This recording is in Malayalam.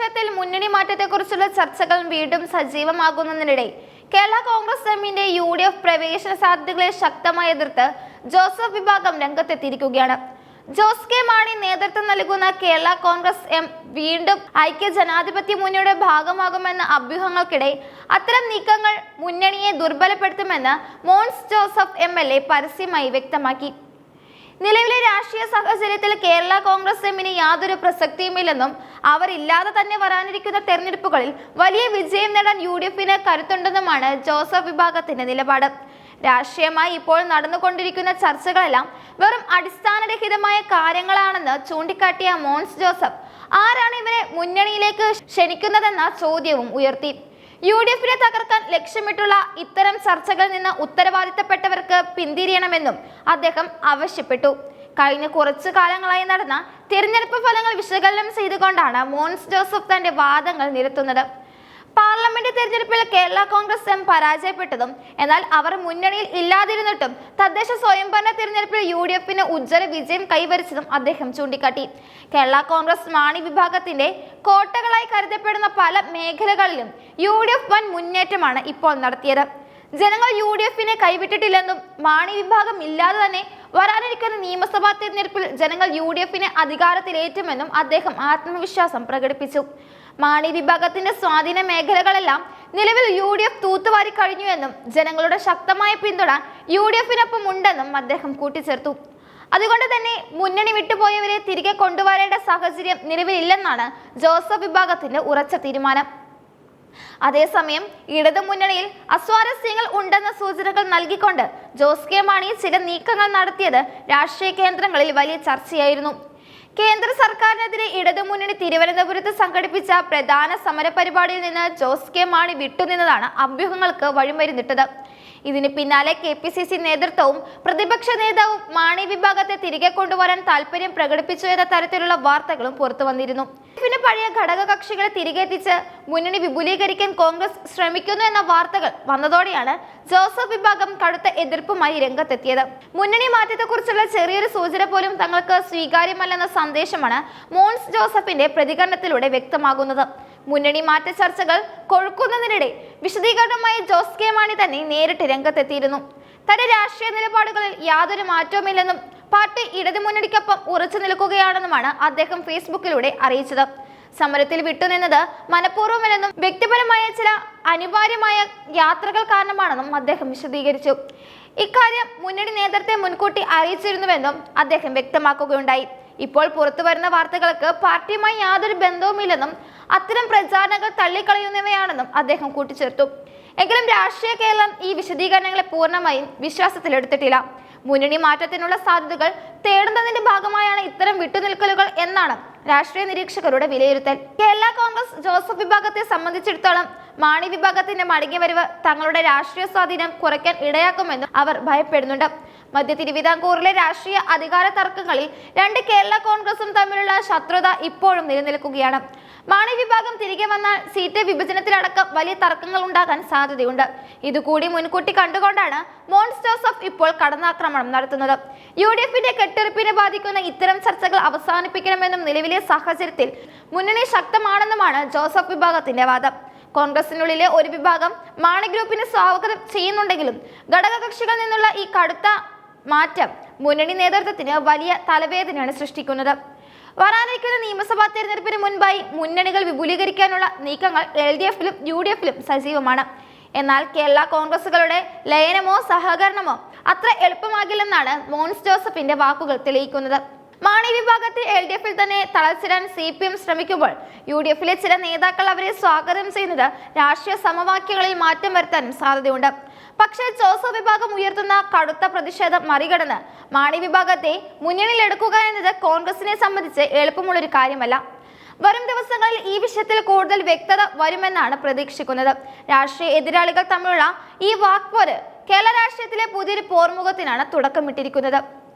രാഷ്ട്രീയത്തിൽ മുന്നണി മാറ്റത്തെക്കുറിച്ചുള്ള ചർച്ചകൾ വീണ്ടും സജീവമാകുന്നതിനിടെ കേരള കോൺഗ്രസ് എമ്മിന്റെ യു ഡി എഫ് പ്രവേശന സാധ്യതകളെ ശക്തമായി എതിർത്ത് ജോസഫ് വിഭാഗം രംഗത്തെത്തിയിരിക്കുകയാണ്. ജോസ് കെ മാണി നേതൃത്വം നൽകുന്ന കേരള കോൺഗ്രസ് എം വീണ്ടും ഐക്യ ജനാധിപത്യ മുന്നണിയുടെ ഭാഗമാകുമെന്ന അഭ്യൂഹങ്ങൾക്കിടെ അത്തരം നീക്കങ്ങൾ മുന്നണിയെ ദുർബലപ്പെടുത്തുമെന്ന് മോൺസ് ജോസഫ് എം പരസ്യമായി വ്യക്തമാക്കി. നിലവിലെ രാഷ്ട്രീയ സാഹചര്യത്തിൽ കേരള കോൺഗ്രസ് എമ്മിന് യാതൊരു പ്രസക്തിയുമില്ലെന്നും അവരില്ലാതെ തന്നെ വരാനിരിക്കുന്ന തെരഞ്ഞെടുപ്പുകളിൽ വലിയ വിജയം നേടാൻ യു ഡി എഫിന് കരുത്തുണ്ടെന്നുമാണ് ജോസഫ് വിഭാഗത്തിന്റെ നിലപാട്. രാഷ്ട്രീയമായി ഇപ്പോൾ നടന്നുകൊണ്ടിരിക്കുന്ന ചർച്ചകളെല്ലാം വെറും അടിസ്ഥാനരഹിതമായ കാര്യങ്ങളാണെന്ന് ചൂണ്ടിക്കാട്ടിയ മോൻസ് ജോസഫ് ആരാണ് ഇവരെ മുന്നണിയിലേക്ക് ക്ഷണിക്കുന്നതെന്ന ചോദ്യവും ഉയർത്തി. യു ഡി എഫിനെ തകർക്കാൻ ലക്ഷ്യമിട്ടുള്ള ഇത്തരം ചർച്ചകളിൽ നിന്ന് ഉത്തരവാദിത്തപ്പെട്ടവർക്ക് പിന്തിരിയണമെന്നും അദ്ദേഹം ആവശ്യപ്പെട്ടു. കഴിഞ്ഞ കുറച്ചു കാലങ്ങളായി നടന്ന തിരഞ്ഞെടുപ്പ് ഫലങ്ങൾ വിശകലനം ചെയ്തുകൊണ്ടാണ് മോൻസ് ജോസഫ് തന്റെ വാദങ്ങൾ നിരത്തുന്നത്. പാർലമെന്റ് തെരഞ്ഞെടുപ്പിൽ കേരള കോൺഗ്രസ് എം പരാജയപ്പെട്ടതും എന്നാൽ അവർ മുന്നണിയിൽ ഇല്ലാതിരുന്നിട്ടും തദ്ദേശ സ്വയംഭരണ തിരഞ്ഞെടുപ്പിൽ യു ഡി എഫിന് ഉജ്ജ്വല വിജയം കൈവരിച്ചതും അദ്ദേഹം ചൂണ്ടിക്കാട്ടി. കേരള കോൺഗ്രസ് മാണി വിഭാഗത്തിന്റെ കോട്ടകളായി കരുതപ്പെടുന്ന പല മേഖലകളിലും യു ഡി എഫ് വൻ മുന്നേറ്റമാണ് ഇപ്പോൾ നടത്തിയത്. ജനങ്ങൾ യു ഡി എഫിനെ കൈവിട്ടിട്ടില്ലെന്നും മാണി വിഭാഗം ഇല്ലാതെ തന്നെ വരാനിരിക്കുന്ന നിയമസഭാ തെരഞ്ഞെടുപ്പിൽ ജനങ്ങൾ യു ഡി എഫിനെ അധികാരത്തിലേറ്റുമെന്നും അദ്ദേഹം ആത്മവിശ്വാസം പ്രകടിപ്പിച്ചു. മാണി വിഭാഗത്തിന്റെ സ്വാധീന മേഖലകളെല്ലാം നിലവിൽ യു ഡി എഫ് തൂത്തുവാരി കഴിഞ്ഞുവെന്നും ജനങ്ങളുടെ ശക്തമായ പിന്തുണ യു ഡി എഫിനൊപ്പം ഉണ്ടെന്നും അദ്ദേഹം കൂട്ടിച്ചേർത്തു. അതുകൊണ്ട് തന്നെ മുന്നണി വിട്ടുപോയവരെ തിരികെ കൊണ്ടുവരേണ്ട സാഹചര്യം നിലവിലില്ലെന്നാണ് ജോസഫ് വിഭാഗത്തിന്റെ ഉറച്ച തീരുമാനം. അതേസമയം ഇടതുമുന്നണിയിൽ അസ്വാരസ്യങ്ങൾ ഉണ്ടെന്ന സൂചനകൾ നൽകിക്കൊണ്ട് ജോസ് കെ മാണി ചില നീക്കങ്ങൾ നടത്തിയത് രാഷ്ട്രീയ കേന്ദ്രങ്ങളിൽ വലിയ ചർച്ചയായിരുന്നു. കേന്ദ്ര സർക്കാരിനെതിരെ ഇടതുമുന്നണി തിരുവനന്തപുരത്ത് സംഘടിപ്പിച്ച പ്രധാന സമരപരിപാടിയിൽ നിന്ന് ജോസ് കെ മാണി വിട്ടുനിന്നതാണ് അഭ്യൂഹങ്ങൾക്ക് വഴിമരുന്നിട്ടത്. ഇതിന് പിന്നാലെ കെ പി സി സി നേതൃത്വവും പ്രതിപക്ഷ നേതാവും മാണി വിഭാഗത്തെ തിരികെ കൊണ്ടുവരാൻ താല്പര്യം പ്രകടിപ്പിച്ചു എന്ന തരത്തിലുള്ള വാർത്തകളും പുറത്തു വന്നിരുന്നു. പിന്നെ പഴയ ഘടക കക്ഷികളെ തിരികെ എത്തിച്ച് മുന്നണി വിപുലീകരിക്കാൻ കോൺഗ്രസ് ശ്രമിക്കുന്നു എന്ന വാർത്തകൾ വന്നതോടെയാണ് ജോസഫ് വിഭാഗം കടുത്ത എതിർപ്പുമായി രംഗത്തെത്തിയത്. മുന്നണി മാറ്റത്തെക്കുറിച്ചുള്ള ചെറിയൊരു സൂചന പോലും തങ്ങൾക്ക് സ്വീകാര്യമല്ലെന്ന സന്ദേശമാണ് മോൻസ് ജോസഫിന്റെ പ്രതികരണത്തിലൂടെ വ്യക്തമാകുന്നത്. മുന്നണി മാറ്റ ചർച്ചകൾ കൊഴുക്കുന്നതിനിടെ വിശദീകരണമായി ജോസ് കെ മാണി തന്നെ നേരിട്ട് രംഗത്തെത്തിയിരുന്നു. തന്റെ രാഷ്ട്രീയ നിലപാടുകളിൽ യാതൊരു മാറ്റവുമില്ലെന്നും പാർട്ടി ഇടതുമുന്നണിക്കൊപ്പം ഉറച്ചു നിൽക്കുകയാണെന്നുമാണ് അദ്ദേഹം ഫേസ്ബുക്കിലൂടെ അറിയിച്ചത്. സമരത്തിൽ വിട്ടുനിന്നത് മനഃപൂർവമല്ലെന്നും വ്യക്തിപരമായ ചില അനിവാര്യമായ യാത്രകൾ കാരണമാണെന്നും അദ്ദേഹം വിശദീകരിച്ചു. ഇക്കാര്യം മുന്നണി നേതൃത്വത്തെ മുൻകൂട്ടി അറിയിച്ചിരുന്നുവെന്നും അദ്ദേഹം വ്യക്തമാക്കുകയുണ്ടായി. ഇപ്പോൾ പുറത്തു വരുന്ന വാർത്തകൾക്ക് പാർട്ടിയുമായി യാതൊരു ബന്ധവുമില്ലെന്നും അത്തരം പ്രചാരണങ്ങൾ തള്ളിക്കളയുന്നവയാണെന്നും അദ്ദേഹം കൂട്ടിച്ചേർത്തു. എങ്കിലും രാഷ്ട്രീയ കേരളം ഈ വിശദീകരണങ്ങളെ പൂർണമായും വിശ്വാസത്തിലെടുത്തിട്ടില്ല. മുന്നണി മാറ്റത്തിനുള്ള സാധ്യതകൾ തേടുന്നതിന്റെ ഭാഗമായാണ് ഇത്തരം വിട്ടുനിൽക്കലുകൾ എന്നാണ് രാഷ്ട്രീയ നിരീക്ഷകരുടെ വിലയിരുത്തൽ. കേരള കോൺഗ്രസ് ജോസഫ് വിഭാഗത്തെ സംബന്ധിച്ചിടത്തോളം മാണി വിഭാഗത്തിന്റെ മടങ്ങിവരവ് തങ്ങളുടെ രാഷ്ട്രീയ സ്വാധീനം കുറയ്ക്കാൻ ഇടയാക്കുമെന്നും അവർ ഭയപ്പെടുന്നുണ്ട്. മധ്യ തിരുവിതാംകൂറിലെ രാഷ്ട്രീയ അധികാര തർക്കങ്ങളിൽ രണ്ട് കേരള കോൺഗ്രസും തമ്മിലുള്ള ശത്രുത ഇപ്പോഴും നിലനിൽക്കുകയാണ്. മാണി വിഭാഗം തിരികെ വന്നാൽ സീറ്റ് വിഭജനത്തിലടക്കം വലിയ തർക്കങ്ങൾ ഉണ്ടാകാൻ സാധ്യതയുണ്ട്. ഇതുകൂടി മുൻകൂട്ടി കണ്ടുകൊണ്ടാണ് മോൺസ്റ്റേഴ്സ് ഓഫ് ഇപ്പോൾ കടന്നാക്രമണം നടത്തുന്നത്. യു ഡി എഫിന്റെ കെട്ടിറപ്പിനെ ബാധിക്കുന്ന ഇത്തരം ചർച്ചകൾ അവസാനിപ്പിക്കണമെന്നും നിലവിലെ സാഹചര്യത്തിൽ മുന്നണി ശക്തമാണെന്നുമാണ് ജോസഫ് വിഭാഗത്തിന്റെ വാദം. കോൺഗ്രസിനുള്ളിലെ ഒരു വിഭാഗം മാണി ഗ്രൂപ്പിന് സ്വാഗതം ചെയ്യുന്നുണ്ടെങ്കിലും ഘടകകക്ഷികളിൽ നിന്നുള്ള ഈ കടുത്ത മാറ്റം. മുന്നണി നേതൃത്വത്തിന് വലിയ തലവേദനയാണ് സൃഷ്ടിക്കുന്നത്. വരാനിരിക്കുന്ന നിയമസഭാ തെരഞ്ഞെടുപ്പിന് മുൻപായി മുന്നണികൾ വിപുലീകരിക്കാനുള്ള നീക്കങ്ങൾ എൽ ഡി എഫിലും യു ഡി എഫിലും സജീവമാണ്. എന്നാൽ കേരള കോൺഗ്രസുകളുടെ ലയനമോ സഹകരണമോ അത്ര എളുപ്പമാകില്ലെന്നാണ് മോൻസ് ജോസഫിന്റെ വാക്കുകൾ തെളിയിക്കുന്നത്. മാണി വിഭാഗത്തിൽ എൽ ഡി എഫിൽ തന്നെ തളച്ചിടാൻ സി പി എം ശ്രമിക്കുമ്പോൾ യു ഡി എഫിലെ ചില നേതാക്കൾ അവരെ സ്വാഗതം ചെയ്യുന്നത് രാഷ്ട്രീയ സമവാക്യങ്ങളിൽ മാറ്റം വരുത്താനും സാധ്യതയുണ്ട്. പക്ഷേ ജോസഫ് വിഭാഗം ഉയർത്തുന്ന കടുത്ത പ്രതിഷേധം മറികടന്ന് മാണി വിഭാഗത്തെ മുന്നണിയിലെടുക്കുക എന്നത് കോൺഗ്രസിനെ സംബന്ധിച്ച് എളുപ്പമുള്ളൊരു കാര്യമല്ല. വരും ദിവസങ്ങളിൽ ഈ വിഷയത്തിൽ കൂടുതൽ വ്യക്തത വരുമെന്നാണ് പ്രതീക്ഷിക്കുന്നത്. രാഷ്ട്രീയ എതിരാളികൾ തമ്മിലുള്ള ഈ വാക്പോര് കേരള രാഷ്ട്രീയത്തിലെ പുതിയൊരു പോർമുഖത്തിനാണ് തുടക്കമിട്ടിരിക്കുന്നത്.